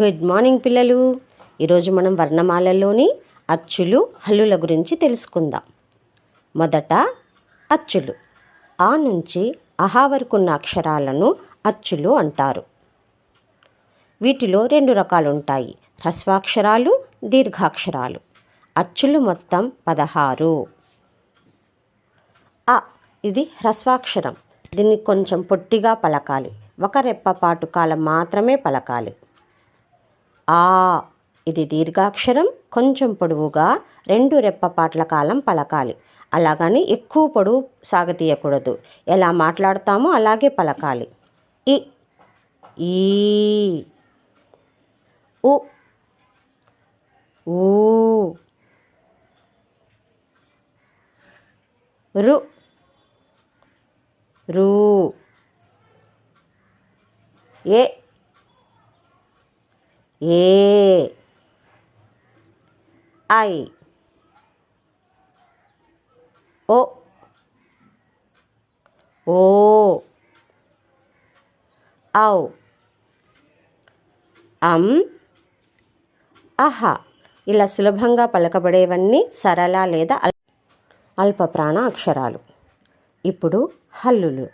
Good morning పిల్లలు. ఈరోజు మనం వర్ణమాలలోని అచ్చులు హల్లుల గురించి తెలుసుకుందాం. మొదట అచ్చులు. ఆ నుంచి అహా వరకున్న అక్షరాలను అచ్చులు అంటారు. వీటిలో రెండు రకాలు ఉంటాయి హ్రస్వాక్షరాలు దీర్ఘాక్షరాలు. అచ్చులు మొత్తం పదహారు. అ ఇది హ్రస్వాక్షరం. దీన్ని కొంచెం పొట్టిగా పలకాలి. ఒక రెప్పపాటు కాలం మాత్రమే పలకాలి. ఆ. ఇది దీర్ఘాక్షరం కొంచెం పొడవుగా రెండు రెప్పపాట్ల కాలం పలకాలి. అలాగని ఎక్కువ పొడవు సాగతీయకూడదు. ఎలా మాట్లాడతామో అలాగే పలకాలి. ఇ ఈ ఉ ఊ రు రు ఏ ఏ ఐ ఓ ఓ ఔ అం అహ ఇలా సులభంగా పలకబడేవన్నీ సరళ లేదా అల్ అల్ప ప్రాణ అక్షరాలు. ఇప్పుడు హల్లులు.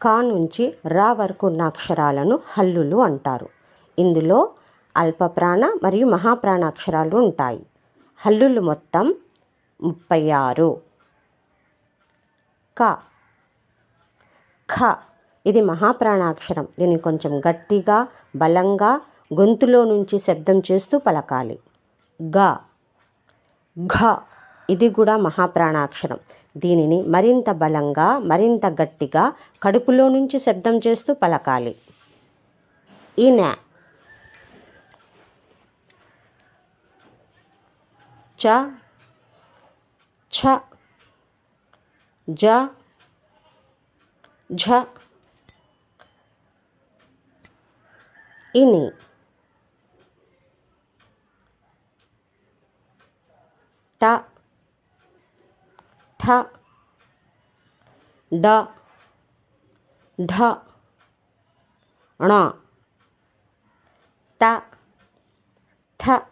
కా నుంచి రా వరకు ఉన్న అక్షరాలను హల్లులు అంటారు. ఇందులో అల్పప్రాణ మరియు మహాప్రాణ అక్షరాలు ఉంటాయి. హల్లులు మొత్తం ముప్పై ఆరు. క. ఖ. ఇది మహాప్రాణాక్షరం. దీన్ని కొంచెం గట్టిగా బలంగా గొంతులో నుంచి శబ్దం చేస్తూ పలకాలి. గ ఘ. ఇది కూడా మహాప్రాణాక్షరం. దీనిని మరింత బలంగా మరింత గట్టిగా కడుపులో నుంచి శబ్దం చేస్తూ పలకాలి. ఈన ಚ ಛ ಜ ಝ ಇನಿ ಟ ಠ ಡ ಢ ಣ ತ ಥ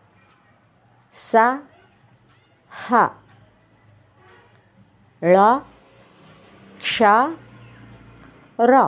सहा ळ क्ष रॉ.